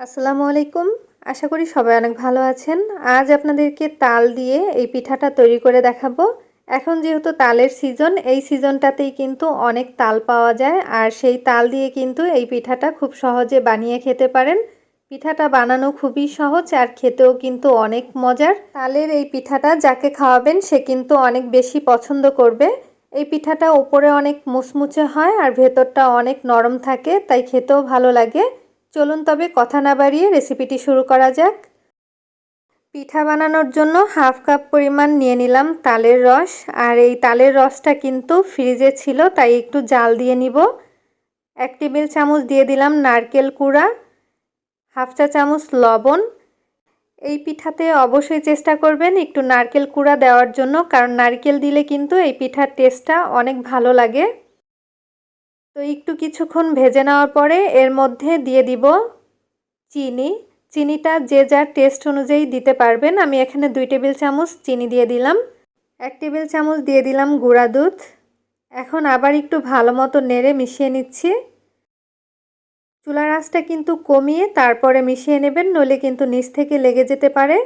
আসসালামু আলাইকুম। আশা করি সবাই অনেক ভালো আছেন। আজ আপনাদেরকে তাল দিয়ে এই পিঠাটা তৈরি করে দেখাবো। এখন যেহেতু তালের সিজন, এই সিজনটাতেই কিন্তু অনেক তাল পাওয়া যায়। আর সেই তাল দিয়ে কিন্তু এই পিঠাটা খুব সহজে বানিয়ে খেতে পারেন। পিঠাটা বানানো খুবই সহজ আর খেতেও কিন্তু অনেক মজার। তালের এই পিঠাটা যাকে খাওয়াবেন, সে কিন্তু অনেক বেশি পছন্দ করবে। এই পিঠাটা উপরে অনেক মুচমুচে হয় আর ভেতরটা অনেক নরম থাকে, তাই খেতেও ভালো লাগে। চলুন তবে কথা না বাড়িয়ে রেসিপিটি শুরু করা যাক। পিঠা বানানোর জন্য হাফ কাপ পরিমাণ নিয়ে নিলাম তালের রস। আর এই তালের রসটা কিন্তু ফ্রিজে ছিল, তাই একটু জাল দিয়ে নিব। এক টেবিল চামচ দিয়ে দিলাম নারকেল কুড়া, হাফ চা চামচ লবণ। এই পিঠাতে অবশ্যই চেষ্টা করবেন একটু নারকেল কুড়া দেওয়ার জন্য, কারণ নারকেল দিলে কিন্তু এই পিঠার টেস্টটা অনেক ভালো লাগে। তো একটু কিছুক্ষণ ভেজে নেওয়ার পরে এর মধ্যে দিয়ে দিব চিনি। চিনিটা যে যার টেস্ট অনুযায়ী দিতে পারবেন। আমি এখানে দুই টেবিল চামচ চিনি দিয়ে দিলাম। এক টেবিল চামচ দিয়ে দিলাম গুঁড়া দুধ। এখন আবার একটু ভালো মতো নেড়ে মিশিয়ে নিচ্ছি। চুলার আঁচটা কিন্তু কমিয়ে তারপরে মিশিয়ে নেবেন, নইলে কিন্তু নিচ থেকে লেগে যেতে পারে।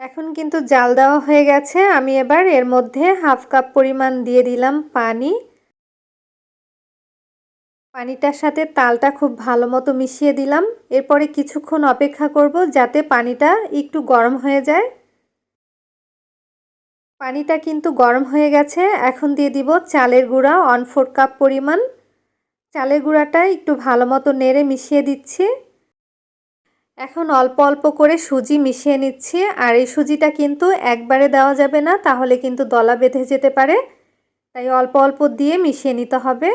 এখন কিন্তু জাল দেওয়া হয়ে গেছে। আমি এবার এর মধ্যে হাফ কাপ পরিমাণ দিয়ে দিলাম পানি। পানিটার সাথে তালটা খুব ভালো মতো মিশিয়ে দিলাম। এরপরে কিছুক্ষণ অপেক্ষা করব যাতে পানিটা একটু গরম হয়ে যায়। পানিটা কিন্তু গরম হয়ে গেছে। এখন দিয়ে দিব চালের গুঁড়া ওয়ান ফোর কাপ পরিমাণ। চালের গুঁড়াটা একটু ভালো মতো নেড়ে মিশিয়ে দিচ্ছি। এখন অল্প অল্প করে সুজি মিশিয়ে নিচ্ছি। আর এই সুজিটা কিন্তু একবারে দেওয়া যাবে না, তাহলে কিন্তু দলা বেঁধে যেতে পারে। তাই অল্প অল্প দিয়ে মিশিয়ে নিতে হবে।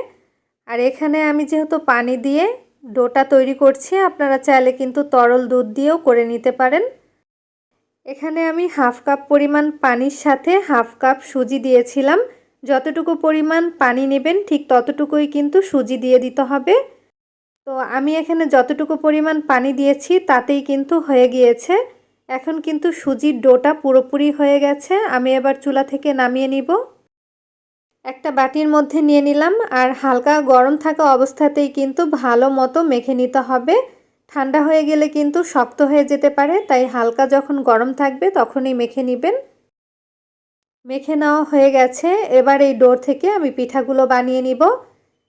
আর এখানে আমি যেহেতু পানি দিয়ে ডোটা তৈরি করছি, আপনারা চাইলে কিন্তু তরল দুধ দিয়েও করে নিতে পারেন। এখানে আমি হাফ কাপ পরিমাণ পানির সাথে হাফ কাপ সুজি দিয়েছিলাম। যতটুকু পরিমাণ পানি নেবেন ঠিক ততটুকুই কিন্তু সুজি দিয়ে দিতে হবে। তো আমি এখানে যতটুকু পরিমাণ পানি দিয়েছি তাতেই কিন্তু হয়ে গিয়েছে। এখন কিন্তু সুজির ডোটা পুরোপুরি হয়ে গেছে। আমি এবার চুলা থেকে নামিয়ে নিব। একটা বাটির মধ্যে নিয়ে নিলাম আর হালকা গরম থাকা অবস্থাতেই কিন্তু ভালো মতো মেখে নিতে হবে। ঠান্ডা হয়ে গেলে কিন্তু শক্ত হয়ে যেতে পারে, তাই হালকা যখন গরম থাকবে তখনই মেখে নেবেন। মেখে নেওয়া হয়ে গেছে, এবার এই ডোর থেকে আমি পিঠাগুলো বানিয়ে নিব।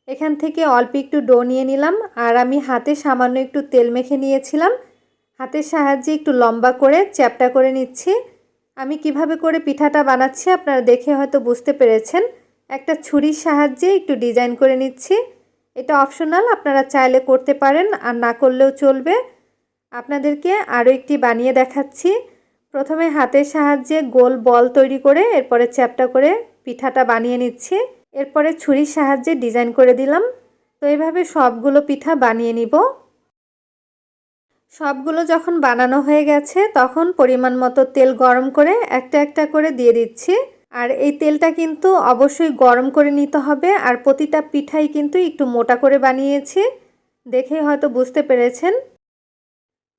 এখান থেকে অল্প একটু ডো নিয়ে নিলাম আর আমি হাতে সামান্য একটু তেল মেখে নিয়েছিলাম। হাতের সাহায্যে একটু লম্বা করে চ্যাপটা করে নিচ্ছি। আমি কীভাবে করে পিঠাটা বানাচ্ছি আপনারা দেখে হয়তো বুঝতে পেরেছেন। একটা ছুরির সাহায্যে একটু ডিজাইন করে নিচ্ছি। এটা অপশনাল, আপনারা চাইলে করতে পারেন, আর না করলেও চলবে। আপনাদেরকে আরও একটি বানিয়ে দেখাচ্ছি। প্রথমে হাতের সাহায্যে গোল বল তৈরি করে, এরপরে চ্যাপটা করে পিঠাটা বানিয়ে নিচ্ছি। এরপরে ছুরির সাহায্যে ডিজাইন করে দিলাম। তো এইভাবে সবগুলো পিঠা বানিয়ে নিব। সবগুলো যখন বানানো হয়ে গেছে, তখন পরিমাণ মতো তেল গরম করে একটা একটা করে দিয়ে দিচ্ছি। আর এই তেলটা কিন্তু অবশ্যই গরম করে নিতে হবে। আর প্রতিটা পিঠাই কিন্তু একটু মোটা করে বানিয়েছি। দেখে হয়তো বুঝতে পেরেছেন।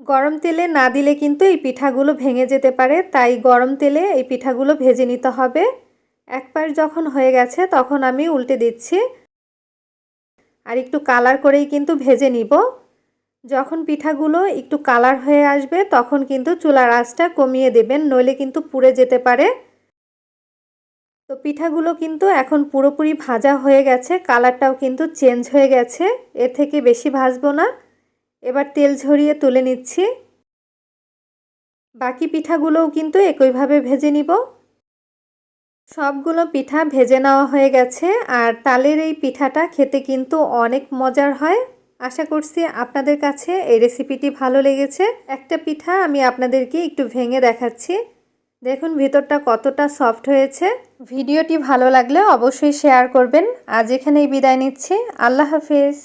গরম তেলে না দিলে কিন্তু এই পিঠাগুলো ভেঙে যেতে পারে। তাই গরম তেলে এই পিঠাগুলো ভেজে নিতে হবে। একবার যখন হয়ে গেছে তখন আমি উল্টে দিচ্ছি। আর একটু কালার করেই কিন্তু ভেজে নিব। যখন পিঠাগুলো একটু কালার হয়ে আসবে তখন কিন্তু চুলার আঁচটা কমিয়ে দেবেন। নইলে কিন্তু পুড়ে যেতে পারে। তো পিঠাগুলো কিন্তু এখন পুরোপুরি ভাজা হয়ে গেছে, কালারটাও কিন্তু চেঞ্জ হয়ে গেছে, এর থেকে বেশি ভাজবো না। এবার তেল ঝরিয়ে তুলে নিচ্ছি। বাকি পিঠাগুলোও কিন্তু একইভাবে ভেজে নিব। সবগুলো পিঠা ভেজে নেওয়া হয়ে গেছে, আর তালের এই পিঠাটা খেতে কিন্তু অনেক মজার হয়। আশা করছি আপনাদের কাছে এই রেসিপিটি ভালো লেগেছে। একটা পিঠা আমি আপনাদেরকে একটু ভেঙে দেখাচ্ছি। দেখুন ভিতরটা কতটা সফট হয়েছে। ভিডিওটি ভালো লাগলে অবশ্যই শেয়ার করবেন। আজ এখানেই বিদায় নিচ্ছি। আল্লাহ হাফেজ।